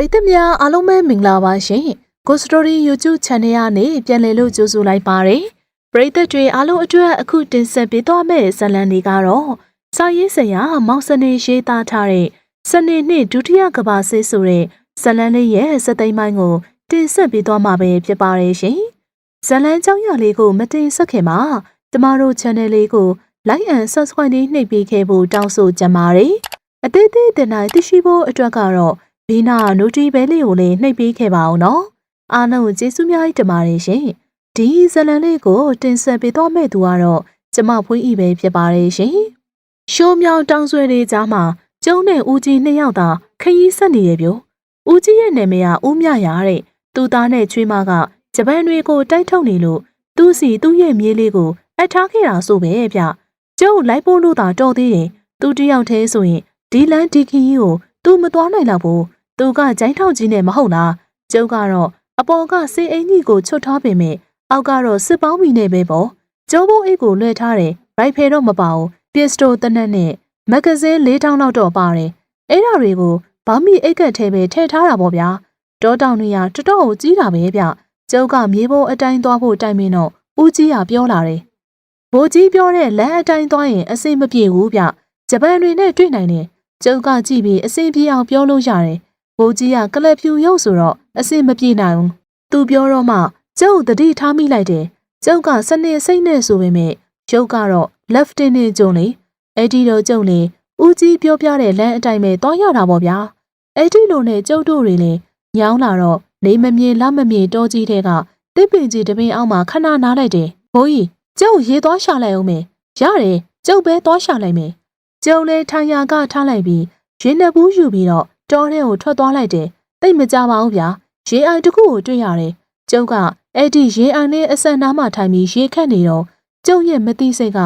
ရိသတ်များအားလုံးပဲမင်္ဂလာပါရှင်။ Go Story YouTube Channel ကနေပြန်လည်လို့ကြိုဆိုလိုက်ပါရယ်။ပရိသတ်တွေအားလုံးအတွက်အခုတင်ဆက်ပေးသွားမယ့်ဇာတ်လမ်းတွေကတော့စာရေးဆရာမောင်စနေရေးသားထားတဲ့စနေနှစ်ဒုတိယကမ္ဘာစစ်ဆိုတဲ့ဇာတ်လမ်းလေးရဲ့စက်သိမ်းပိုင်းကိုတင်ဆက်ပေးသွားမှာပဲဖြစ်ပါရယ်ရှင်။ဇာတ်လမ်းကြောင်းရလေးကိုမတင်ဆက်ခင်မှာကျမတို့ channel လေးကို like and subscribe နှိပ်ပေးခဲ့ဖို့တောင်းဆိုကြပါရယ်။အသေးသေးတင်တိုင်းသိရှိဖို့အတွက်ကတော့ ဘေးနာနိုတီဘဲလေးကိုလည်းနှိပ်ပေးခဲ့ပါအောင်နော်အားလုံးကိုကျေးဇူးများကြီးတင်ပါတယ်ရှင်ဒီဇလန်လေးကိုတင်ဆက်ပေးသွားမယ့်သူကတော့ကျမဖွေးဤပဲဖြစ်ပါတယ်ရှင်ရှိုးမြောင်တောင်ဆွဲလေးကြားမှာကျုံနဲ့ဦးကြီးနှစ်ယောက်သာခရီးဆက်နေရပြိုဦးကြီးရဲ့နာမည်ကဦးမြရာတဲ့သူသားနဲ့ချွေးမကဂျပန်တွေကိုတိုက်ထုတ်နေလို့သူ့စီသူ့ရဲ့မြေးလေးကိုအထားခဲ့တာဆိုပဲဗျကျုံလိုက်ဖို့လို့သာတော်သေးတယ်သူတယောက်တည်းဆိုရင်ဒီလန်ဒီခီကိုသူမသွားနိုင်တော့ဘူး သူကဂျိုင်းထောက်ကြီးနဲ့မဟုတ်လားကျုပ်ကတော့အပေါ်ကစေအင်ကြီးကိုချွတ်ထားပေမဲ့အောက်ကတော့စစ်ပေါင်းမီနဲ့ပဲပေါ့ကျိုးဘုံအိတ်ကိုလွှဲထားတယ်ရိုက်ဖယ်တော့မပါဘူးပစ္စတိုတနက်နဲ့မဂဇင်း၄တောင်းလောက်တော့ပါတယ်အဲ့ဒါတွေကိုဘာမီအိတ်ကက်ထဲပဲထည့်ထားတာပေါ့ဗျာတောတောင်တွေကတော်တော်ကိုကြီးတာပဲဗျကျုပ်ကမြေပုံအတိုင်းသွားဖို့တိုင်မင်းတော့ဦးကြီးကပြောလာတယ်ဘိုးကြီးပြောတဲ့လမ်းအတိုင်းသွားရင်အဆင်မပြေဘူးဗျဂျပန်တွေနဲ့တွေ့နိုင်တယ်ကျုပ်ကကြည့်ပြီးအဆင်ပြေအောင်ပြောလို့ရတယ် ဘိုးကြီးကကလပ်ဖြူရုပ်ဆိုတော့အဆင်မပြေနိုင်ဘူးသူပြောတော့မှကျုပ်တတိထားမိလိုက်တယ်ကျုပ်ကစနေစိတ်နဲ့ဆိုပေမဲ့ရုပ်ကတော့ left နဲ့ကြုံလေအဲ့ဒီတော့ကျုံလေဦးကြီးပြောပြတဲ့လမ်းအတိုင်းပဲသွားရတာပေါ့ဗျာအဲ့ဒီလိုနဲ့ကျုပ်တို့တွေလည်းညောင်းလာတော့နေမမြင်လမမြင်တောကြီးတဲ့ကတစ်ပင်ကြီးတပင်အောက်မှာခဏနားလိုက်တယ်ဘိုးကြီးကျုပ်ရေသွားရှာလိုက်အောင်မယ်ရတယ်ကျုပ်ပဲသွားရှာလိုက်မယ်ကျုံလေထိုင်ရာကထားလိုက်ပြီးရင်းနှဘူးယူပြီးတော့ တောထဲကိုထွက်သွားလိုက်တယ်။တိတ်မကြပါဘူးဗျာ။ရေအိုင်တစ်ခုကိုတွေ့ရတယ်။ကျုပ်ကအဲ့ဒီရေအိုင်နဲ့အဆန်နားမှာထိုင်ပြီးရေခတ်နေတော့ကျုပ်ရဲ့မသိစိတ်က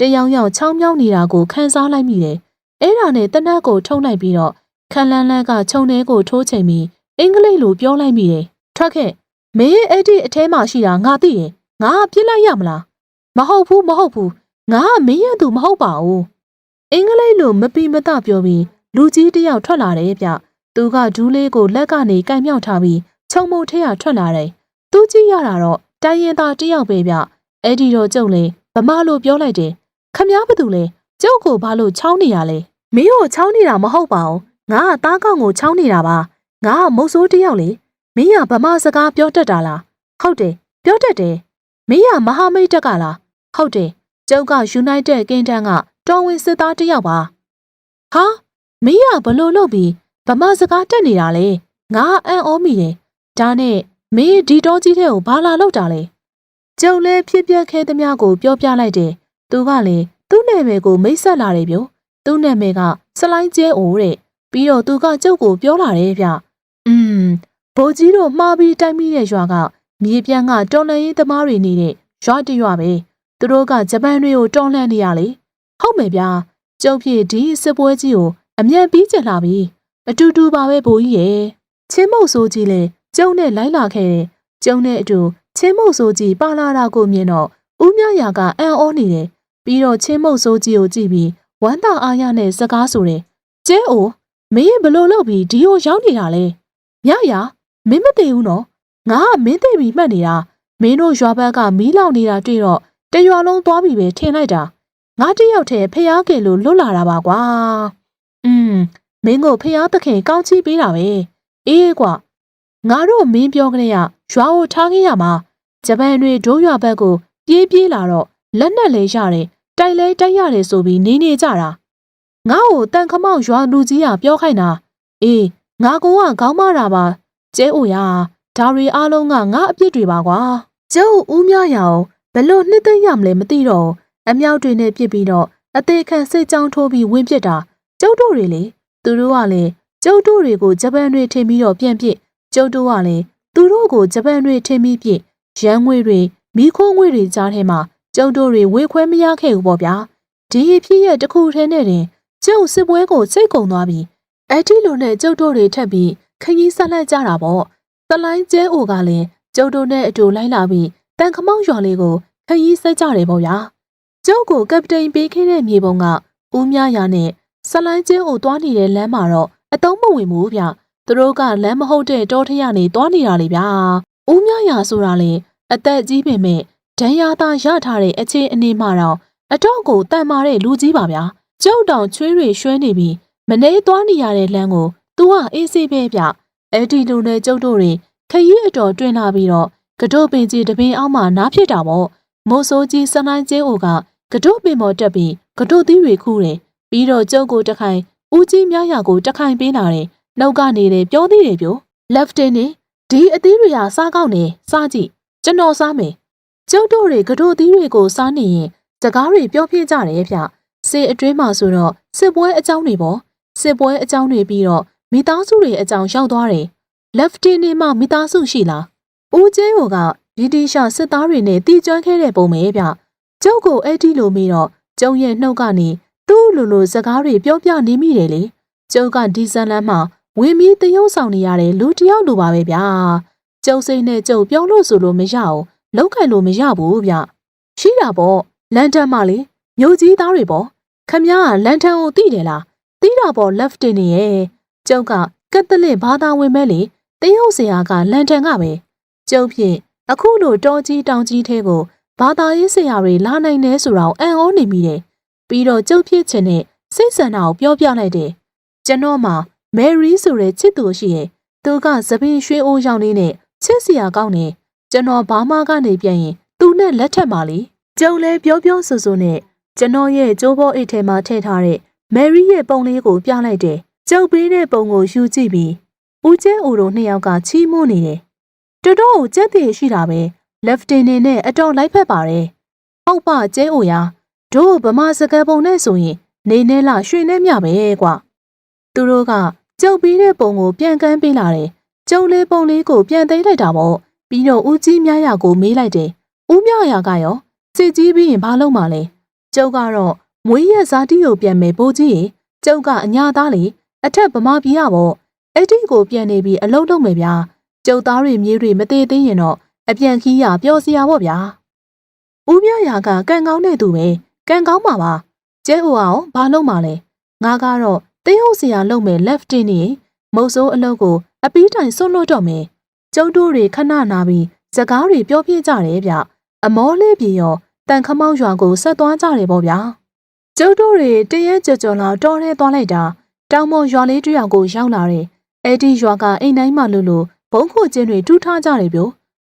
တယောင်ယောင်ချောင်းမြောင်းနေတာကိုခံစားလိုက်မိတယ်။အဲ့ဒါနဲ့တနက်ကိုထုံလိုက်ပြီးတော့ခန်းလန်းလန်းကခြုံထဲကိုထိုးချိန်ပြီးအင်္ဂလိပ်လိုပြောလိုက်မိတယ်။ထွက်ခဲ့။မင်းရဲ့အဲ့ဒီအထဲမှာရှိတာငါသိရင်ငါပြစ်လိုက်ရမလား။မဟုတ်ဘူးမဟုတ်ဘူးငါကမင်းရဲ့သူမဟုတ်ပါဘူး။အင်္ဂလိပ်လိုမပီမတပြောပြီး လူကြီးတယောက်ထွက်လာတယ်ဗျ။သူကဒူးလေးကိုလက်ကနေကင်မြောက်ထားပြီးခြုံမုံထဲကထွက်လာတယ်။သူကြည့်ရတာတော့တိုင်းရင်သားတယောက်ပဲဗျ။အဲ့ဒီတော့ကျုပ်လေဗမာလိုပြောလိုက်တယ်။ခမ ्या ဘာတူလဲကျုပ်ကိုဘာလို့ချောင်းနေရလဲ။မင်းကိုချောင်းနေတာမဟုတ်ပါဘူး။ငါကသားကောက်ကိုချောင်းနေတာပါ။ငါကမုတ်ဆိုးတယောက်လေ။မင်းကဗမာစကားပြောတတ်တာလား။ဟုတ်တယ်ပြောတတ်တယ်။မင်းကမဟာမိတ်တက်ကလား။ဟုတ်တယ်ကျုပ်က United Kingdom ကတော်ဝင်စစ်သားတယောက်ပါ။ဟာ မင်းကဘလို့လုပ်ပြီးဗမာစကားတက်နေတာလေငါအံ့ဩမိတယ်ဒါနဲ့မင်းဒီတော်ကြီးတဲ့ကိုဘာလာလောက်တာလဲကျုံလဲဖြစ်ပြက်ခဲသမျှကိုပြောပြလိုက်တယ်သူကလည်းသူ့နာမည်ကိုမိတ်ဆက်လာတယ်ဗျသူ့နာမည်ကစလိုင်းကျဲအိုတဲ့ပြီးတော့သူကကျုပ်ကိုပြောလာတယ်ဗျอืมဘိုးကြီးတို့မှားပြီးတိုက်မိတဲ့ရွာကမြေပြန့်ကတော်လန်ရေးသမားတွေနေတဲ့ရွာတရွာပဲသူတို့ကဂျပန်တွေကိုတော်လှန်နေရလေဟုတ်မယ်ဗျာကျုပ်ဖြစ်ဒီစစ်ပွဲကြီးကို အမြန်ပြီးကျင်လာပြီအတူတူပါပဲဘိုးကြီးရဲ့ချင်းမုတ်ဆိုးကြီးလည်းကျုံနဲ့လိုက်လာခဲ့တယ်ကျုံနဲ့အတူချင်းမုတ်ဆိုးကြီးပါလာတာကိုမြင်တော့ဦးမြရာကအံ့ဩနေတယ်ပြီးတော့ချင်းမုတ်ဆိုးကြီးကိုကြည့်ပြီးဝမ်းသာအားရနဲ့စကားဆိုတယ်ကျဲအိုမင်းဘလို့လုပ်ပြီးဒီကိုရောက်နေတာလဲမြရာမင်းမသိဘူးနော်ငါကမင်းသိပြီးမှတ်နေတာမင်းတို့ရွာဘက်ကမီးလောင်နေတာတွေ့တော့တရွာလုံးသွားပြီးပဲထင်လိုက်တာငါတယောက်တည်းဖျားကင်လို့လွတ်လာတာပါကွာ อืมမင်းကိုဖျားသခင်ကောင်းချီးပေးတာပဲအေးကွာငါတို့မင်းပြောကြတဲ့ရွာကိုထားခဲ့ရမှာဂျပန်တွေဒိုးရွာဘက်ကိုပြေးပြေးလာတော့လက်နဲ့လဲရတယ်တိုက်လဲတိုက်ရတယ်ဆိုပြီးနေနေကြတာငါ့ကိုတန်ခမောက်ရွာလူကြီးကပြောခိုင်းတာအေးငါကောကခေါင်းမတာပါကျဲအိုရဒါရီအားလုံးကငါအပြစ်တွေပါကွာကျုပ်ဦးမြရအောင်ဘလို့နှစ်သိမ့်ရမလဲမသိတော့အမြောက်တွေနဲ့ပြစ်ပြီးတော့အသေးခံစိတ်ကြောင်းထိုးပြီးဝင်ပစ်တာ ကျုပ်တို့တွေလေသူတို့ကလည်းကျုပ်တို့တွေကိုဂျပန်တွေထင်ပြီးတော့ပြန်ပစ်ကျုပ်တို့ကလည်းသူတို့ကိုဂျပန်တွေထင်ပြီးပစ်ရန်ငွေတွေမိခိုးငွေတွေကြားထဲမှာကျုပ်တို့တွေဝေခွဲမရခဲ့ဘူးပေါ့ဗျာဒီဖြစ်ရဲ့တစ်ခုထဲနဲ့တင်ကျုပ်စစ်ပွဲကိုစိတ်ကုံသွားပြီအဲ့ဒီလိုနဲ့ကျုပ်တို့တွေထက်ပြီးခကြီးဆက်လက်ကြတာပေါ့သလိုင်းကျဲအိုကလည်းကျုပ်တို့နဲ့အတူလိုက်လာပြီးတန်ခမောက်ရွာလေးကိုခကြီးဆက်ကြတယ်ပေါ့ဗျာကျုပ်ကိုကပတိန်ပေးခဲ့တဲ့မြေပုံကဦးမြရာနဲ့ ဆလိုင်းကျင်းကိုတွားနေတဲ့လမ်းမှာတော့အတုံးမဝင်ဘူးဗျသူသူတို့ကလမ်းမဟုတ်တဲ့တောထရနေသွားနေတာလေဗျာဦးမြရာဆိုတာလေအသက်ကြီးပင်မဲ့ဒဏ်ရာသာရထားတဲ့အခြေအနေမှတော့အတော့ကိုတန်မာတဲ့လူကြီးပါဗျာကျုပ်တောင်ချွေးတွေရွှဲနေပြီးမနေသွားနေရတဲ့လမ်းကို तू ကအေးဆေးပဲဗျအဲ့ဒီလူနဲ့ကျုပ်တို့တွေခရီးအတော်တွင်လာပြီးတော့ကတို့ပင်ကြီးတပင်အောက်မှာနားဖြစ်တာပေါ့မိုးစိုးကြီးစနိုင်းကျင်းအိုကကတို့ပင်ပေါ်တက်ပြီးကတို့သီးတွေခူးတယ် ပြီးတော့ကျုပ်ကိုတခိုင်ဦးကြီးများရာကိုတခိုင်ပေးလာတယ်နှုတ်ကနေတယ်ပြောသေးတယ်ပြို left တင်နေဒီအသီးတွေကစားကောက်နေစားကြည့်ကျွန်တော်စားမယ်ကျုပ်တို့တွေကတို့သီးတွေကိုစားနေရင်စကားတွေပြောပြကြတယ်ဗျစေအတွင်းမှာဆိုတော့စစ်ပွဲအကြောင်းတွေပေါ့စစ်ပွဲအကြောင်းတွေပြီးတော့မိသားစုတွေအကြောင်းရောက်သွားတယ် left တင်နေမှမိသားစုရှိလားဦးကျဲဟိုကဗြိတိရှစစ်သားတွေနဲ့တီကျွမ်းခဲ့တဲ့ပုံပဲဗျကျုပ်ကိုအဲ့ဒီလိုမိတော့ကျုံရဲ့နှုတ်ကနေ သူ့လိုလိုစကားတွေပြောပြနေမိတယ်လေကျုပ်ကဒီဇန်လန်မှာဝင်ပြီးတရုပ်ဆောင်နေရတဲ့လူတစ်ယောက်လိုပါပဲဗျာကျုပ်စိတ်နဲ့ကျုပ်ပြောလို့ဆိုလို့မရအောင်လောက်ခံလို့မရဘူးဗျရှိတာပေါ့လန်တန်မလေးမြို့ကြီးသားတွေပေါ့ခမ ्या ကလန်တန်ကိုသိတယ်လားသိတာပေါ့ left တင်နေရဲ့ကျုပ်ကကက်သလစ်ဘာသာဝင်မဲ့လေတရုပ်ဆရာကလန်တန်ကပဲကျုပ်ဖြင့်အခုလိုတော်ကြီးတောင်ကြီးထဲကိုဘာသာရေးဆရာတွေလာနိုင်နေဆိုတော့အံ့ဩနေမိတယ် ပြီးတော့ကျုပ်ဖြစ်ချင်တဲ့စိတ်ဆန္ဒကိုပြောပြလိုက်တယ်ကျွန်တော်မှမယ်ရီဆိုတဲ့ချစ်သူရှိရဲ့သူကသပင်ရွှေအိုးရောင်လေးနဲ့ချစ်စရာကောင်းတယ်ကျွန်တော်ဘာမှကနေပြန်ရင်သူနဲ့လက်ထက်ပါလေကျုံလဲပြောပြောဆိုဆိုနဲ့ကျွန်တော်ရဲ့ကြိုးဘောအိတ်ထဲမှာထည့်ထားတဲ့မယ်ရီရဲ့ပုံလေးကိုပြလိုက်တယ်ကျုပ်ပေးတဲ့ပုံကိုယူကြည့်ပြီးဦးကျဲဦးတို့နှစ်ယောက်ကချီးမွမ်းနေတယ်တော်တော်ကိုကြက်တည်ရှိတာပဲ left တင်နေနဲ့အတော်လိုက်ဖက်ပါတယ်ဟုတ်ပါကျဲဦးရ တို့ဗမာစကားပုံနဲ့ဆိုရင် နေနေလားရွှေနဲ့မြပဲကွာသူတို့ကကျုပ်ပြီးတဲ့ပုံကိုပြန်ကန်းပေးလာတယ်ကျုံလေးပုံလေးကိုပြန်သိမ်းလိုက်တာပေါ့ပြီးတော့ဦးကြီးမြရာကိုမေးလိုက်တယ်ဦးမြရာကရောစစ်ကြီးပြီးရင်ဘာလုပ်မှလဲကျုပ်ကတော့မွေးရဇာတိကိုပြန်မယ်ပိုးကြီးရင်ကျုပ်ကအညာသားလေအထက်ဗမာပြည်ရပေါ့အဲ့ဒီကိုပြန်နေပြီးအလုံးလုံးမယ်ဗျာကျုပ်သားတွေမြေးတွေမသေးသေးရင်တော့အပြန်ခီးရပျော်စရာပေါ့ဗျာဦးမြရာကကံကောင်းတဲ့သူပဲ ကံကောင်းပါပါကျဲဟိုအောင်ဘာလုပ်မှလဲငါကတော့တင်းဟုတ်စရာလုပ်မယ် left တင်နေမုတ်ဆိုးအလုပ်ကို အပီးတိုင်ဆွတ်လို့တော့မယ်ကျုပ်တို့တွေခဏနာပြီးစကားတွေပြောပြကြတယ်ဗျအမောလေးပြေရောတန်ခမောက်ရွာကိုဆက်သွားကြတယ်ပေါ့ဗျာကျုပ်တို့တွေတရဲကြော်ကြော်လောက်တော်ရဲသွားလိုက်တာတောင်ပေါ်ရွာလေးတစ်ယောက်ကိုရောက်လာတယ်အဲ့ဒီရွာကအိမ်တိုင်းမှလို့လို့ဘုံခုချင်းတွေတူးထားကြတယ်ဗျ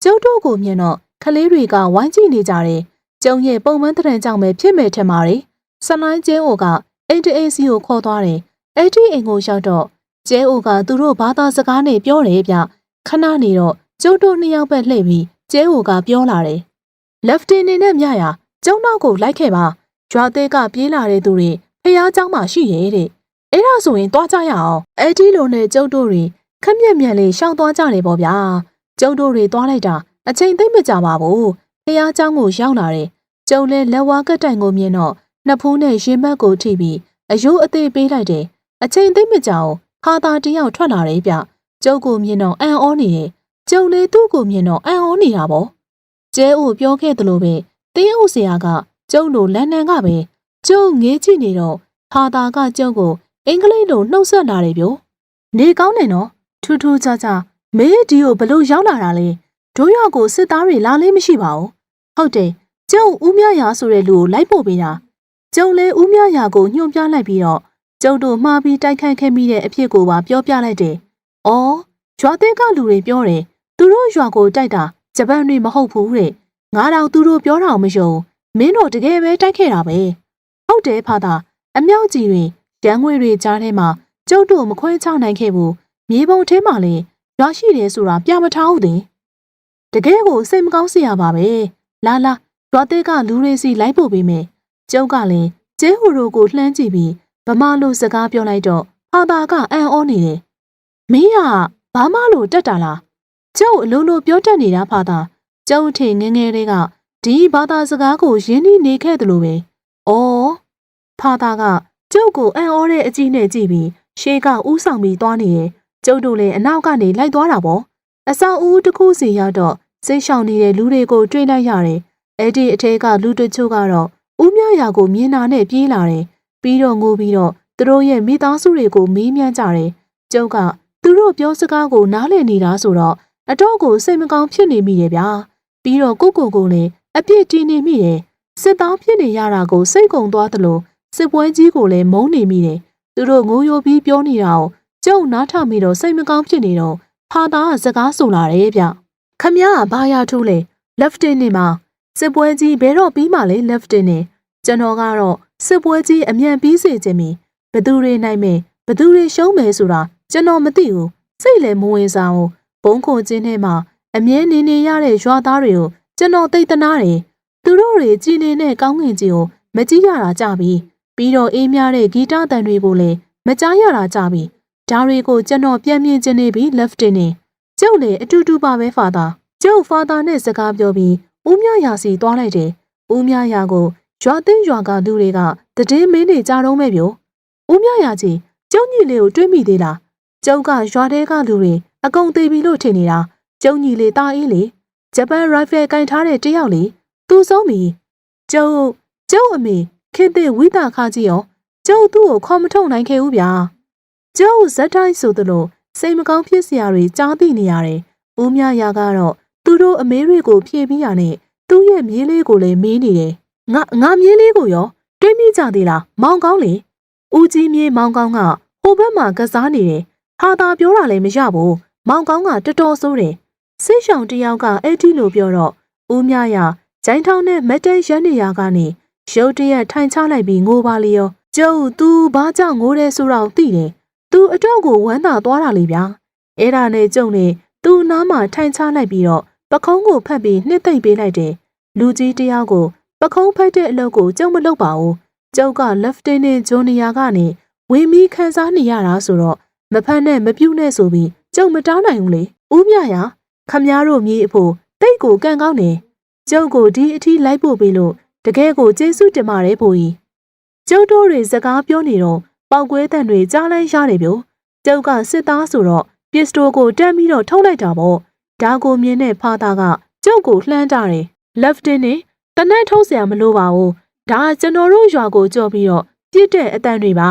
ကျုပ်တို့ကိုမြင်တော့ခလေးတွေကဝိုင်းကြည့်နေကြတယ် ကျုံရဲ့ပုံမှန်တရံကြောင့်ပဲဖြစ်မယ်ထင်ပါတယ်ဆလိုင်းကျင်းအိုကအိမ်တအိမ်စီကိုခေါ်သွားတယ်အဲ့ဒီအိမ်ကိုရောက်တော့ကျဲအိုကသူတို့ဘာသာစကားနဲ့ပြောတယ်ဗျခဏနေတော့ကျုပ်တို့နှစ်ယောက်ပဲလှည့်ပြီးကျဲအိုကပြောလာတယ် left နေနဲ့မြရာကျုံနောက်ကိုလိုက်ခဲ့ပါရွာသေးကပြေးလာတဲ့သူတွေဖះเจ้าမှရှိရဲ့တဲ့အဲ့ဒါဆိုရင်တွားကြရအောင်အဲ့ဒီလိုနဲ့ကျုပ်တို့တွေခက်မြက်မြက်လေးရှောင်သွားကြတယ်ပေါ့ဗျာကျုပ်တို့တွေတွားလိုက်တာအချိန်သိမ့်မကြပါဘူးဖះเจ้าကိုရောက်လာတယ် ကျုံလဲလက်ဝါးကတိုင်ကိုမြင်တော့နှစ်ဖူးနဲ့ရင်ဘတ်ကိုထိပြီးအယိုးအသေးပေးလိုက်တယ်အချိန်သိမ့်မကြအောင်ဖာသာတယောက်ထွက်လာတယ်ဗျကျုပ်ကိုမြင်တော့အံ့ဩနေတယ်ကျုံလေသူ့ကိုမြင်တော့အံ့ဩနေတာပေါ့ကျဲဦးပြောခဲ့သလိုပဲတင်းဦးဆရာကကျုံလိုလန်နန်ကပဲကျုံငေးကြည့်နေတော့ဖာသာကကျုံကိုအင်္ဂလိပ်လိုနှုတ်ဆက်လာတယ်ဗျနေကောင်းတယ်နော်ထူးထူးခြားခြားမေးဒီကိုဘလို့ရောက်လာတာလဲတို့ရောက်ကိုစစ်သားတွေလာလေးမရှိပါဘူးဟုတ်တယ် ကျုံဦးမြရာဆိုတဲ့လူကိုလိုက်ပို့ပေးတာကျုံလဲဦးမြရာကိုညွှန်ပြလိုက်ပြီးတော့ကျုံတို့မှားပြီးတိုက်ခိုက်ခဲ့မိတဲ့အဖြစ်ကိုပါပြောပြလိုက်တယ်။အော်ရွာသေးကလူတွေပြောတယ်သူတို့ရွာကိုတိုက်တာဂျပန်တွေမဟုတ်ဘူးတဲ့။ငါတော့သူတို့ပြောတာမယုံမင်းတို့တကယ်ပဲတိုက်ခဲ့တာပဲ။ဟုတ်တယ်ဖာသာအမြောက်ကြီးတွေရန်ငွေတွေကြားထဲမှာကျုပ်တို့မခွဲချနိုင်ခဲ့ဘူး။မြေပုံထဲမှာလည်းရွာရှိတယ်ဆိုတာပြမထားဘူးတဲ့။တကယ်ကိုစိတ်မကောင်းစရာပါပဲ။လာလာ ရွာသေးကလူတွေစီလိုက်ပို့ပေးမယ်။ကျုပ်ကလည်းကျဲဟူတို့ကိုလှမ်းကြည့်ပြီးဗမာလိုစကားပြောလိုက်တော့ဖာသာကအံ့ဩနေတယ်။မင်းကဘာမှလို့တက်တာလား။ကျုပ်အလိုလိုပြောတတ်နေတာဖာသာကျုပ်ထင်ငငယ်လေးကဒီဘာသာစကားကိုရင်းနှီးနေခဲ့တယ်လို့ပဲ။အော်ဖာသာကကျုပ်ကိုအံ့ဩတဲ့အကြည့်နဲ့ကြည့်ပြီးရှေးကဥဆောင်ပြီးသွားနေတယ်။ကျုပ်တို့လည်းအနောက်ကနေလိုက်သွားတာပေါ့။အဆောင်ဦးတစ်ခုစီရောက်တော့စိတ်ရှောင်နေတဲ့လူတွေကိုတွေ့လိုက်ရတယ်။ အဲ့ဒီအထဲကလူတချို့ကတော့ဦးမြရာကိုမြင်တာနဲ့ပြေးလာတယ်ပြီးတော့ငိုပြီးတော့သူတို့ရဲ့မိသားစုတွေကိုမေးမြန်းကြတယ်။ကျုပ်ကသူတို့ပြောစကားကိုနားလည်နေတာဆိုတော့အတော့ကိုစိတ်မကောင်းဖြစ်နေမိရဲ့ဗျာပြီးတော့ကိုကိုကိုလည်းအပြစ်တင်နေမိတယ်စစ်သားဖြစ်နေရတာကိုစိတ်ကုံသွားသလိုစစ်ပွဲကြီးကိုလည်းမုန်းနေမိတယ်သူတို့ငိုယိုပြီးပြောနေတာကိုကျုံနားထမိတော့စိတ်မကောင်းဖြစ်နေတော့ဖာသားကစကားဆိုလာတယ်ဗျခမရကဘာရထူးလဲ left in နေမှာ စစ်ပွဲကြီးဘယ်တော့ပြီးမှလဲ left in နေကျွန်တော်ကတော့စစ်ပွဲကြီးအမြန်ပြီးစေခြင်းမီဘသူတွေနိုင်မယ်ဘသူတွေရှုံးမယ်ဆိုတာကျွန်တော်မသိဘူးစိတ်လည်းမဝင်စားဘူးဘုံခိုခြင်းထဲမှာအမြဲနေနေရတဲ့ရွာသားတွေကိုကျွန်တော်သိတနာတယ်သူတို့တွေကြည်နေတဲ့ကောင်းကင်ကြီးကိုမကြည့်ရတာကြပြီပြီးတော့အေးမြတဲ့ဂီတတန်တွေကိုလည်းမကြားရတာကြပြီဒါတွေကိုကျွန်တော်ပြန်မြင်ချင်နေပြီ left in နေကျုပ်လည်းအတူတူပါပဲဖာသာကျုပ်ဖာသာနဲ့စကားပြောပြီး ဦးမြရာစီသွားလိုက်တယ်ဦးမြရာကိုရွာသိမ်းရွာကလူတွေကတည်င်းမင်းနေကြတော့မဲ့ပြိုဦးမြရာကြီးကျုံညီလေးကိုတွေးမိသေးလားကျုပ်ကရွာထဲကလူတွေအကုန်သေးပြီလို့ထင်နေတာကျုံညီလေးတာအေးလေဂျပန်ရိုင်ဖယ်ကင်ထားတဲ့တယောက်လေသူဆုံးပြီကျုပ်ကျုပ်အမေခေတ္တဝိတာခါကြီးရောကျုပ်သူ့ကိုခေါ်မထုတ်နိုင်ခဲ့ဘူးဗျာကျုပ်ဇက်တိုင်းဆိုသလိုစိတ်မကောင်းဖြစ်စရာတွေကြားသိနေရတယ်ဦးမြရာကတော့ သူတို့အမေတွေကိုဖြည့်ပြီးရနဲ့သူ့ရဲ့မြေးလေးကိုလည်းမေးနေတယ်ငါငါမြေးလေးကိုရောတွေးမိကြသေးလားမောင်ကောင်းလေဦးကြီးမြေးမောင်ကောင်းကဟိုဘက်မှာကစားနေတယ်ဟာသာပြောတာလည်းမရဘူးမောင်ကောင်းကတော်တော်ဆိုးတယ်ဆိတ်ရှောင်တယောက်ကအဲ့ဒီလိုပြောတော့ဦးမြရာဂျိုင်းထောင်းနဲ့မက်တဲရန်နေရကနေရုတ်တရက်ထိုင်ချလိုက်ပြီးငိုပါလေရောကျုပ် तू ဘာကြောင့်ငိုတယ်ဆိုတော့သိတယ် तू အတော့ကိုဝမ်းသာသွားတာလေဗျာအဲ့ဒါနဲ့ကျုံနဲ့ तू နားမှာထိုင်ချလိုက်ပြီးတော့ ပခုံးကိုဖတ်ပြီးနှစ်သိမ့်ပေးလိုက်တယ်လူကြီးတယောက်ကိုပခုံးဖတ်တဲ့အလုပ်ကိုကျုံမလုပ်ပါဘူးကျုပ်က Lieutenant Junior ကနေဝင်ပြီးခန်းစားနေရတာဆိုတော့မဖတ်နဲ့မပြုတ်နဲ့ဆိုပြီးကျုံမတောင်းနိုင်ဘူးလေဦးမြရာခမည်းတော်မြေးအဖို့တိတ်ကိုကန့်ကောင်းနေကျုပ်ကိုဒီအထီးလိုက်ပို့ပေးလို့တကယ်ကိုကျေးဇူးတင်ပါတယ်ဖိုးကြီးကျုပ်တို့တွေစကားပြောနေတော့ပောက်ကွဲတန်တွေကြားလန်းရတယ်ဗျို့ကျုပ်ကစစ်သားဆိုတော့ပစ္စတိုကိုတန်းပြီးတော့ထုတ်လိုက်တာပေါ့ ဒါကိုမြင်တဲ့ဖာသားကကျုပ်ကိုလှမ်းကြတယ် left in နဲ့တနက်ထုတ်เสียမလို့ပါဘူးဒါကျွန်တော်တို့ရွာကိုကြော်ပြီးတော့ပြစ်တဲ့အတန်တွေပါ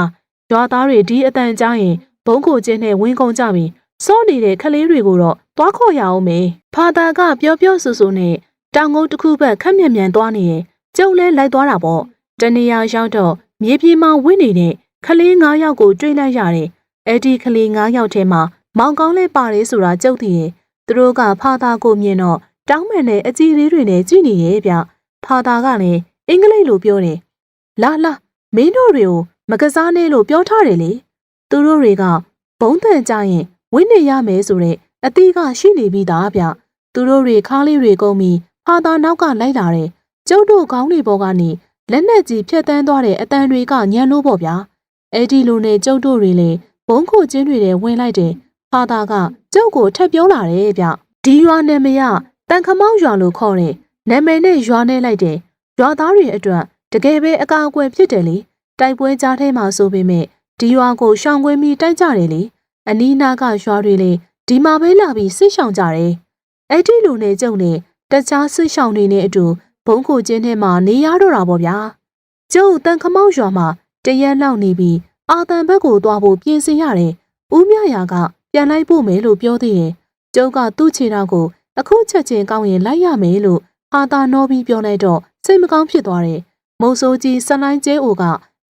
ရွာသားတွေဒီအတန်ကြားရင်ဘုံကိုချင်းနဲ့ဝင်းကုန်ကြပြီစောနေတဲ့ခလေးတွေကိုတော့သွားခေါ်ရအောင်မေဖာသာကပြောပြောဆူဆူနဲ့တောင်ကုန်းတစ်ခုဘက်ခက်မြက်မြန်သွားနေရင်ကျုံလဲလိုက်သွားတာပေါ့တနေရာရောက်တော့မြေပြေမှာဝင်းနေတဲ့ခလေး၅ယောက်ကိုတွေ့လိုက်ရတယ်အဲ့ဒီခလေး၅ယောက်ထဲမှာမောင်ကောင်းလဲပါတယ်ဆိုတာကြုတ်တည်ရဲ့ သူတို့ကဖာသာကိုမြင်တော့တောင်းမယ်နဲ့အကြည့်လေးတွေနဲ့ကြည့်နေရဲ့ဗျဖာသာကလည်းအင်္ဂလိပ်လိုပြောတယ်လာလာမင်းတို့တွေကိုမကစားနဲ့လို့ပြောထားတယ်လေသူတို့တွေကဘုံတန်ကြရင်ဝင်းနေရမယ်ဆိုတဲ့အတီးကရှိနေပြီးသားဗျသူတို့တွေခါးလေးတွေကုန်ပြီးဖာသာနောက်ကလိုက်လာတယ်ကျုပ်တို့ကောင်းတွေပေါ်ကနေလက်နက်ကြီးဖြတ်တန်းသွားတဲ့အတန်တွေကညံလို့ပေါ့ဗျာအဲ့ဒီလိုနဲ့ကျုပ်တို့တွေလည်းဘုံခုချင်းတွေနဲ့ဝင်လိုက်တယ် ဖာသာကကျုပ်ကိုထပ်ပြောလာတယ်ဗျဒီရွာနာမည်ကတန်ခမောက်ရွာလို့ခေါ်တယ်နာမည်နဲ့ရွာနဲ့လိုက်တယ်ရွာသားတွေအတွက်တကယ်ပဲအကာအကွယ်ဖြစ်တယ်လေတိုက်ပွဲကြားထဲမှာဆိုပေမဲ့ဒီရွာကိုရှောင်ကွင်းပြီးတိုက်ကြတယ်လေအနီးနားကရွာတွေလေဒီမှာပဲလာပြီးစစ်ရှောင်ကြတယ်အဲ့ဒီလိုနဲ့ကျုံနဲ့တခြားစစ်ရှောင်တွေနဲ့အတူဘုံခိုချင်းထဲမှာနေရတော့တာပေါ့ဗျာကျုပ်တန်ခမောက်ရွာမှာတရက်လောက်နေပြီးအာတန်ဘက်ကိုသွားဖို့ပြင်ဆင်ရတယ်ဦးမြရာက ပြန်လိုက်ဖို့မယ်လို့ပြောသေးတယ်ကျုပ်ကသူ့ခြေထောက်ကိုအခုချက်ချင်းကောင်းရင်လိုက်ရမယ်လို့အာသာနောပြီးပြောလိုက်တော့စိတ်မကောင်းဖြစ်သွားတယ်မုံဆိုးကြီးဆလိုင်းကျဲအိုက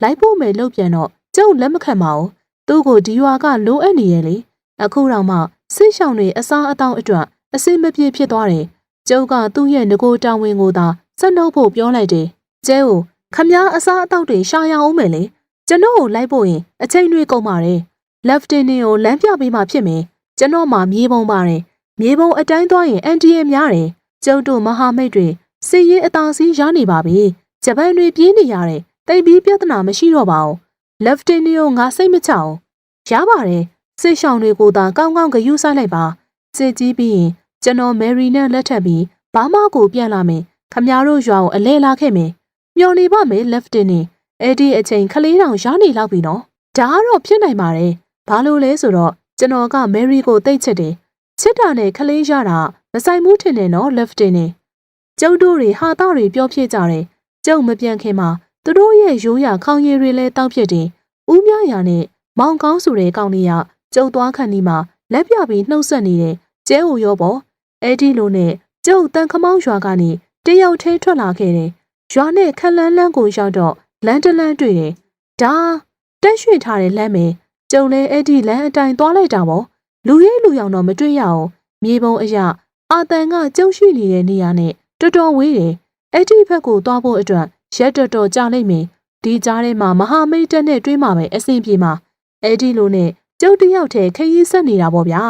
လိုက်ဖို့မယ်လို့ပြန်တော့ကျုပ်လက်မခံပါဘူးသူ့ကိုဒီရွာကလိုအပ်နေရဲ့လေအခုတော့မှဆိတ်ရှောင်တွေအစားအသောက်အတွက်အစိမပြေဖြစ်သွားတယ်ကျုပ်ကသူ့ရဲ့ငကိုတောင်ဝင်ကိုသာဆက်နှုတ်ဖို့ပြောလိုက်တယ်။ကျဲကိုခမားအစားအသောက်တွေရှာရအောင်မယ်လေ။ကျွန်တော်ကိုလိုက်ဖို့ရင်အချိန်တွေကုန်ပါတယ်။ Lieutenant ကိုလမ်းပြပေးမှဖြစ်မယ်။ကျွန်တော်မှမြေပုံပါတယ်။မြေပုံအတိုင်းသွားရင်အန်တီရဲ့များတယ်။ကျုပ်တို့မဟာမိတ်တွေစီရင်အသာစီးရနေပါပြီ။ဂျပန်တွေပြေးနေရတယ်။တိတ်ပြီးပြဿနာမရှိတော့ပါဘူး။ Lieutenant ကိုငါစိတ်မချအောင်။ရပါတယ်။စစ်ရှောင်းတွေကိုသာကောင်းကောင်းဂယူးဆိုင်လိုက်ပါ။စစ်ကြီးပြီးရင်ကျွန်တော်မယ်ရီနဲ့လက်ထပ်ပြီးဘာမကိုပြန်လာမယ်ခမတို့ရွာကိုအလဲလာခဲ့မယ်မျော်နေပါမယ် Lieutenant အဲ့ဒီအချိန်ခလေးတောင်ရားနေလောက်ပြီနော်ဒါကတော့ဖြစ်နိုင်ပါတယ် ဘာလို့လဲဆိုတော့ကျွန်တော်ကမယ်ရီကိုတိတ်ချစ်တယ်ချစ်တာနဲ့ခလေးရတာမဆိုင်ဘူးထင်တယ်နော် Lieutenant ကျုပ်တို့တွေဟာသားတွေပြောဖြစ်ကြတယ်ကျုပ်မပြန်ခင်မှာသူတို့ရဲ့ရိုးရာခေါင်းရည်တွေလဲတောက်ဖြစ်တယ်ဦးမြရာနဲ့မောင်ကောင်းဆိုတဲ့ကောင်လေးကကျုပ်သွားခံဒီမှာလက်ပြပြီးနှုတ်ဆက်နေတဲ့ကျဲဟိုရောပေါ့အဲ့ဒီလိုနဲ့ကျုပ်တန်ခမောင်းရွာကနေတယောက်ထဲထွက်လာခဲ့တယ်ရွာနဲ့ခက်လန်းလန်းကိုရောက်တော့လမ်းတလန်းတွေ့တယ်ဒါတက်ရွှေ့ထားတဲ့လမ်းပဲ ကျုံလဲအဲ့ဒီလမ်းအတိုင်းသွားလိုက်တာပေါ့လူရဲလူရောင်တော့မတွေ့ရအောင်မြေပုံအရာအာတန်ကကျုံရှိနေတဲ့နေရာနဲ့တော်တော်ဝေးတယ်အဲ့ဒီဘက်ကိုသွားဖို့အတွက်ရက်တော်တော်ကြာလိမ့်မယ်ဒီကြားထဲမှာမဟာမိတ်တက်နဲ့တွေးမှာပဲအဆင်ပြေမှာအဲ့ဒီလိုနဲ့ကျုပ်တယောက်တည်းခရီးဆက်နေတာပေါ့ဗျာ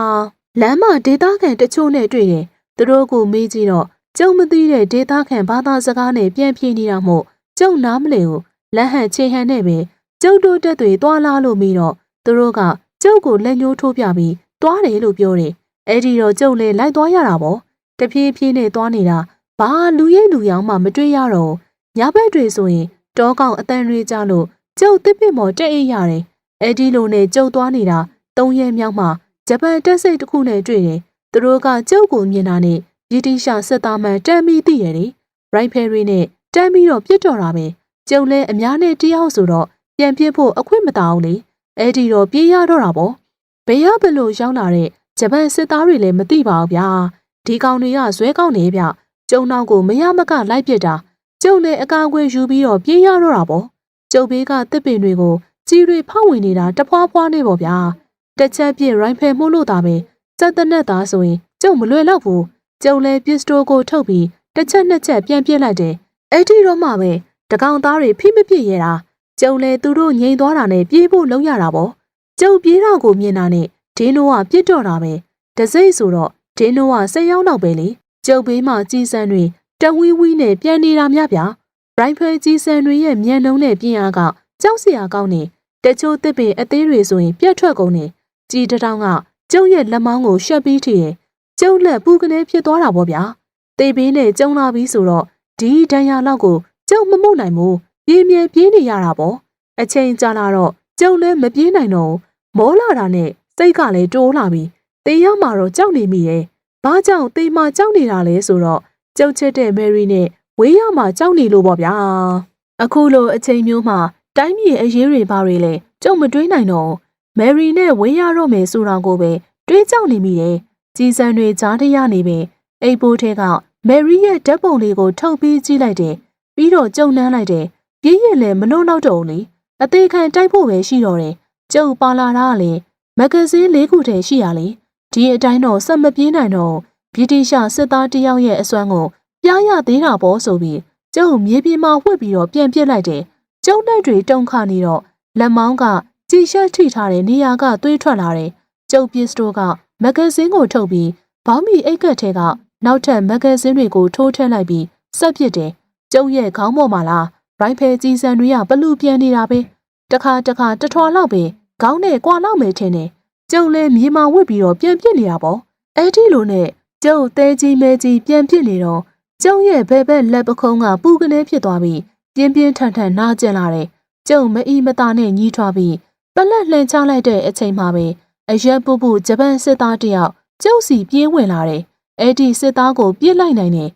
လမ်းမှာဒေသခံတချို့နဲ့တွေ့တယ်သူတို့ကိုမေးကြည့်တော့ကျုံမသိတဲ့ဒေသခံဘာသာစကားနဲ့ပြန်ပြေးနေတာမို့ကျုံနားမလည်ဘူးလက်ဟန်ချေဟန်နဲ့ပဲကျုပ်တို့တက်တွေတွာလာလို့ပြီးတော့ သူတို့ကကျုပ်ကိုလက်ညှိုးထိုးပြပြီးတွားတယ်လို့ပြောတယ်အဲ့ဒီတော့ကျုပ်လည်းလိုက်သွားရတာပေါ့တဖြည်းဖြည်းနဲ့တွားနေတာဘာလူရဲလူရောင်မှမတွေ့ရတော့ညဘက်တွေဆိုရင်တောကောင်အတန်တွေကြလို့ကျုပ်တစ်ပစ်မော်တက်အိပ်ရတယ်အဲ့ဒီလိုနဲ့ကျုပ်သွားနေတာသုံးရက်မြောက်မှဂျပန်တက်စိတ်တစ်ခုနဲ့တွေ့တယ်သူတို့ကကျုပ်ကိုမြင်တာနဲ့ဗြိတိရှာစစ်သားမှန်တမ်းပြီးသိရတယ်လေရိုင်ဖယ်ရီနဲ့တမ်းပြီးတော့ပြစ်တော်တာပဲကျုပ်လည်းအများနဲ့တယောက်ဆိုတော့ပြန်ပြစ်ဖို့အခွင့်မတောင်းလေ အဲ့ဒီတော့ပြေးရတော့တာပေါ့ဘယ်ရဘလို့ရောက်လာတဲ့ဂျပန်စစ်သားတွေလည်းမသိပါဘူးဗျာဒီကောင်တွေကဇွဲကောင်းနေဗျကျုံနောက်ကိုမရမကလိုက်ပစ်တာကျုံလည်းအကာအကွယ်ယူပြီးတော့ပြေးရတော့တာပေါ့ကျုပ်ဘေးကတစ်ပင်တွေကိုကြီးတွေဖောက်ဝင်နေတာတဖွာဖွာနေပေါ့ဗျာတစ်ချက်ပြစ်ရိုင်းဖယ်မှုလို့တာပဲစက်တနက်သားဆိုရင်ကျုံမလွယ်တော့ဘူးကျုံလည်းပစ္စတိုကိုထုတ်ပြီးတစ်ချက်နှစ်ချက်ပြန်ပြစ်လိုက်တယ်အဲ့ဒီတော့မှပဲတကောင်သားတွေဖိမပြစ်ရတာ ကျုံလည်းသူတို့ငြိမ်သွားတာနဲ့ပြေးဖို့လုံးရတာပေါ့ကျုံပြေးတော့ကိုမြင်တာနဲ့ဒင်းနိုးကပြစ်တော့တာပဲတစိမ့်ဆိုတော့ဒင်းနိုးကစိတ်ရောက်တော့ပဲလေကျုပ်ဘေးမှာကြီးစံတွေတဝီဝီနဲ့ပြန်နေတာများဗျာရိုင်ဖယ်ကြီးစံတွေရဲ့မြန်နှုံးနဲ့ပြင်းအားကကြောက်စရာကောင်းနေတချို့တစ်ပင်အသေးတွေဆိုရင်ပြတ်ထွက်ကုန်နေကြီးတထောင်ကကျုပ်ရဲ့လက်မောင်းကိုရှက်ပြီးထီတယ်ကျုပ်လက်ပူကနေဖြစ်သွားတာပေါ့ဗျာတေးပင်းနဲ့ကျုံလာပြီးဆိုတော့ဒီဒဏ်ရာလောက်ကိုကျုပ်မမှုနိုင်ဘူး ပြေးမြဲပြေးနေရတာပေါ့အချိန်ကြာလာတော့ကျုပ်လည်းမပြေးနိုင်တော့မောလာတာနဲ့စိတ်ကလည်းတိုးလာပြီးတေးရမှာတော့ကြောက်နေမိရဲ့ဘာကြောင့်တေးမှကြောက်နေတာလဲဆိုတော့ကျုပ်ချစ်တဲ့မယ်ရီနဲ့ဝေးရမှာကြောက်နေလို့ပေါ့ဗျာအခုလိုအချိန်မျိုးမှာတိုင်းပြည်အရေးတွေဘာတွေလဲကျုပ်မတွေးနိုင်တော့မယ်ရီနဲ့ဝေးရတော့မယ်ဆိုတာကိုပဲတွေးကြောက်နေမိတယ်ကြီးစံတွေကြားထရနေပင်အိပ်ပိုးထဲကမယ်ရီရဲ့ဓာတ်ပုံလေးကိုထုတ်ပြီးကြည့်လိုက်တယ်ပြီးတော့ကြုံနှမ်းလိုက်တယ် ပြည့်ရင်လည်းမနှုတ်နောက်တော့လေအသေးခံတိုက်ဖို့ပဲရှိတော့တယ်ကျုပ်ပါလာတာကလေမဂဇင်းလေးခုတည်းရှိရလေဒီအတိုင်းတော့ဆက်မပြေးနိုင်တော့ဗြိတိရှစစ်သားတယောက်ရဲ့အစွမ်းကိုပြားရသေးတာပေါ့ဆိုပြီးကျုပ်မြေပြင်မှာဝှက်ပြီးတော့ပြန်ပစ်လိုက်တယ်ကျုံလက်တွေတုံခါနေတော့လက်မောင်းကကြည်ရှက်ထိထားတဲ့နေရာကသွေးထွက်လာတယ်ကျုပ်ပစ္စတိုကမဂဇင်းကိုထုတ်ပြီးဘောင်းမီအိတ်ကက်ထဲကနောက်ထပ်မဂဇင်းတွေကိုထိုးထည့်လိုက်ပြီးဆက်ပစ်တယ်ကျုပ်ရဲ့ခေါင်းပေါ်မှာလား ရိုင်းဖဲကြီးစံတွေကဘလူပြန်နေတာပဲတခါတခါတထွာလောက်ပဲခေါင်းနဲ့ကွာလောက်မယ်ထင်တယ်ကျုပ်လည်းမြေမာဝစ်ပြီးတော့ပြန်ပြစ်နေတာပေါ့အဲ့ဒီလိုနဲ့ကျုပ်တဲကြီးမဲကြီးပြန်ပြစ်နေတော့ကျုံရဲ့ဘဲဘက်လက်ပခုံးကပူကနေဖြစ်သွားပြီးပြင်းပြင်းထန်ထန်နာကျင်လာတယ်ကျုံမအီမတာနဲ့ညီးထွားပြီးပလက်လှန်ချလိုက်တဲ့အချိန်မှာပဲအရက်ပူပူဂျပန်စစ်သားတယောက်ကျုပ်စီပြေးဝင်လာတယ်အဲ့ဒီစစ်သားကိုပြစ်လိုက်နိုင်တယ်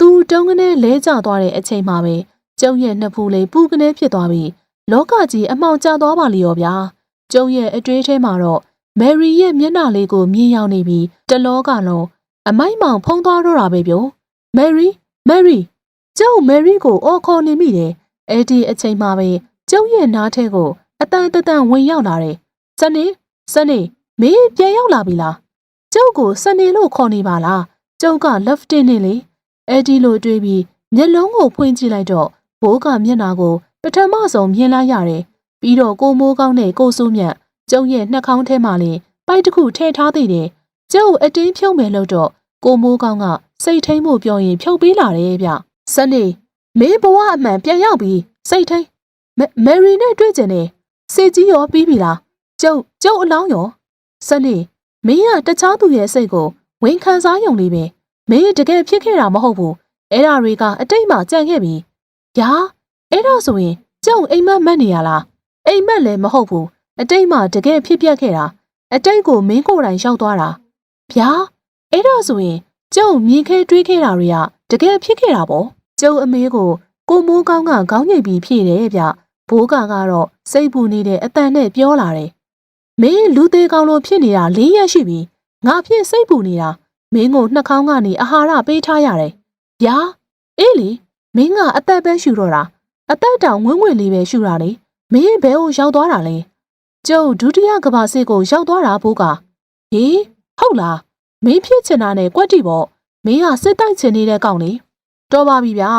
သူတုံးကနေလဲကျသွားတဲ့အချိန်မှာပဲ ကျုံရဲ့နှစ်ဖူးလေးပူကနေဖြစ်သွားပြီးလောကကြီးအမှောင်ကျသွားပါလျော်ဗျာကျုံရဲ့အတွေးထဲမှာတော့မယ်ရီရဲ့မျက်နှာလေးကိုမြင်ရောက်နေပြီးတလောကလုံးအမိုက်မောင်ဖုံးသွားတော့တာပဲဗျ။မယ်ရီမယ်ရီကျုပ်မယ်ရီကိုအော်ခေါ်နေမိတယ်။အဲ့ဒီအချိန်မှာပဲကျုပ်ရဲ့နားထဲကိုအတန်တတန်ဝင်ရောက်လာတယ်။စနေစနေမင်းပြန်ရောက်လာပြီလား။ကျုပ်ကိုစနေလို့ခေါ်နေပါလား။ကျုပ်က left တင်နေလေ။အဲ့ဒီလိုတွေးပြီးမျက်လုံးကိုဖွင့်ကြည့်လိုက်တော့ ဘိုးကမျက်နှာကိုပထမဆုံးမြင်လိုက်ရတယ်။ပြီးတော့ကိုမိုးကောင်းနဲ့ကိုစိုးမြတ်ကျုံရဲ့နှက်ခေါင်းထဲမှာလည်းပိုက်တစ်ခုထည့်ထားသေးတယ်။ကျုပ်အတင်းဖြုံးမယ်လို့တော့ကိုမိုးကောင်းကစိတ်ထိန်မှုပြောရင်ဖြုတ်ပေးလာတယ်ဗျ။စနေမင်းဘဝအမှန်ပြန်ရောက်ပြီစိတ်ထိန်မယ်ရီနဲ့တွေ့ကြတယ်စေကြီးရောပြီးပြီလားကျုပ်ကျုပ်အလောင်းရောစနေမင်းကတခြားသူရဲ့စိတ်ကိုဝန်ခံစားယုံနေပဲမင်းတကယ်ဖြစ်ခဲ့တာမဟုတ်ဘူးအဲ့ဒါတွေကအတိတ်မှာကြံခဲ့ပြီ ညာအဲ့ဒါဆိုရင်ကျုပ်အိမ်မက်မက်နေရလားအိမ်မက်လည်းမဟုတ်ဘူးအတိတ်မှာတကယ်ဖြစ်ပျက်ခဲ့တာအတိတ်ကိုမင်းကိုယ်တိုင်ရောက်သွားတာဗျာအဲ့ဒါဆိုရင်ကျုပ်မြင်ခဲတွေးခဲ့တာတွေကတကယ်ဖြစ်ခဲ့တာပေါ့ကျုပ်အမေကိုကိုမိုးကောင်းကခေါင်းငိတ်ပြီးဖြည့်တယ်ဗျဘိုးကကတော့စိတ်ပူနေတဲ့အတန်နဲ့ပြောလာတယ်မင်းလူသေးကောင်းလို့ဖြစ်နေတာ၄ရက်ရှိပြီငါဖြစ်စိတ်ပူနေတာမင်းကိုနှာခေါင်းကနေအာဟာရပေးထားရတယ်။ယာအေးလေ မင်းကအသက်ပဲရှူတော့တာအသက်တောင်ဝင်းဝင်လေးပဲရှူတာလေမင်းဘဲကိုရောက်သွားတာလေကျုပ်ဒုတိယကဘာစစ်ကိုရောက်သွားတာဘိုးကဟေးဟုတ်လားမင်းဖြစ်ချင်တာနဲ့ကွက်တိပေါ့မင်းကစစ်တိုက်ချင်နေတဲ့ကောင်လေတော်ပါပြီဗျာ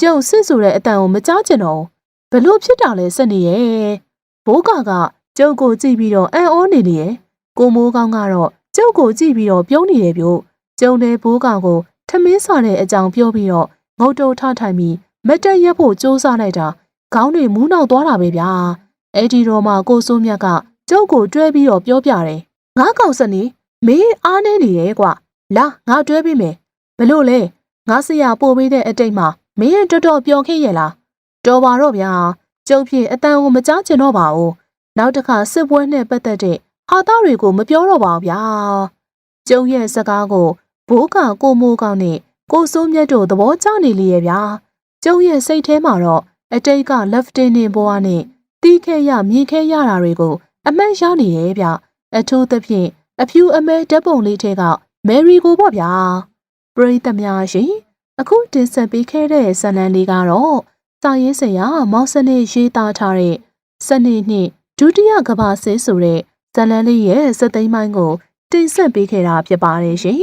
ကျုပ်စစ်ဆိုတဲ့အတန်ကိုမကြားချင်တော့ဘလို့ဖြစ်တာလဲစက်နေရဲ့ဘိုးကကကျုပ်ကိုကြည့်ပြီးတော့အံ့ဩနေလေရဲ့ကိုမိုးကောင်းကတော့ကျုပ်ကိုကြည့်ပြီးတော့ပြုံးနေတယ်ဗျို့ကျုံတဲ့ဘိုးကောင်ကိုထမင်းစားတဲ့အကြောင်းပြောပြီးတော့ ငုတ်တုတ်ထထိုင်ပြီးမတ်တက်ရက်ဖို့စူးစမ်းလိုက်တာခေါင်းတွေမူးနောက်သွားတာပဲဗျာအဲ့ဒီတော့မှကိုစိုးမြတ်ကကျုပ်ကိုတွဲပြီးတော့ပြောပြတယ်ငါကောင်စနေမင်းအားနေနေရဲ့ကွာလာငါတွဲပြီးမယ်ဘလို့လဲငါဆရာပို့ပေးတဲ့အတိတ်မှာမင်းရဲ့တော်တော်ပျော်ခဲ့ရဲ့လားတော်ပါတော့ဗျာကျုပ်ဖြစ်အတန်ကိုမကြားချင်တော့ပါဘူးနောက်တစ်ခါစစ်ပွဲနဲ့ပတ်သက်တဲ့ဟာသားတွေကိုမပြောတော့ပါဘူးဗျာကျုံရဲ့စကားကိုဘိုးကကိုမိုးကောင်နဲ့ ကိုစိုးမြတ်တို့သဘောကျနေလေရဲ့ဗျာကျုံရဲ့စိတ်ထဲမှာတော့အတိတ်က Lieutenant ဘွားနဲ့တီးခဲရမြင်ခဲရတာတွေကို အမှတ်ရနေရဲ့ဗျအထူးသဖြင့်အဖြူအမဲဓာတ်ပုံလေးထဲကမယ်ရီကိုပေါ့ဗျာပရိသတ်များရှင်အခုတင်ဆက်ပေးခဲ့တဲ့ဇာတ်လမ်းလေးကတော့စာရေးဆရာမောင်စနေရေးသားထားတဲ့စနေနှစ်ဒုတိယကမ္ဘာစစ်ဆိုတဲ့ဇာတ်လမ်းလေးရဲ့စက်သိမ်းပိုင်းကိုတင်ဆက်ပေးခဲ့တာဖြစ်ပါတယ်ရှင်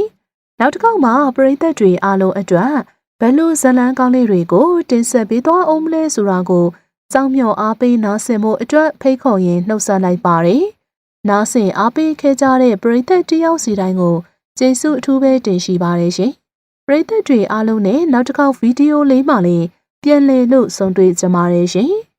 နောက်တစ်ခေါက်မှာပရိသတ်တွေအားလုံးအတွက်ဘယ်လိုဇာတ်လမ်းကောင်းလေးတွေကိုတင်ဆက်ပေးသွားအောင်မလဲဆိုတာကိုစောင့်မျှော်အားပေးနားဆင်ဖို့အတွက်ဖိတ်ခေါ်ရင်းနှုတ်ဆက်လိုက်ပါတယ်။နားဆင်အားပေးခဲ့ကြတဲ့ပရိသတ်တယောက်စီတိုင်းကိုကျေးဇူးအထူးပဲတင်ရှိပါတယ်ရှင်။ပရိသတ်တွေအားလုံးနဲ့နောက်တစ်ခေါက်ဗီဒီယိုလေးမှလည်းပြန်လည်လို့ဆုံတွေ့ကြပါရရှင်။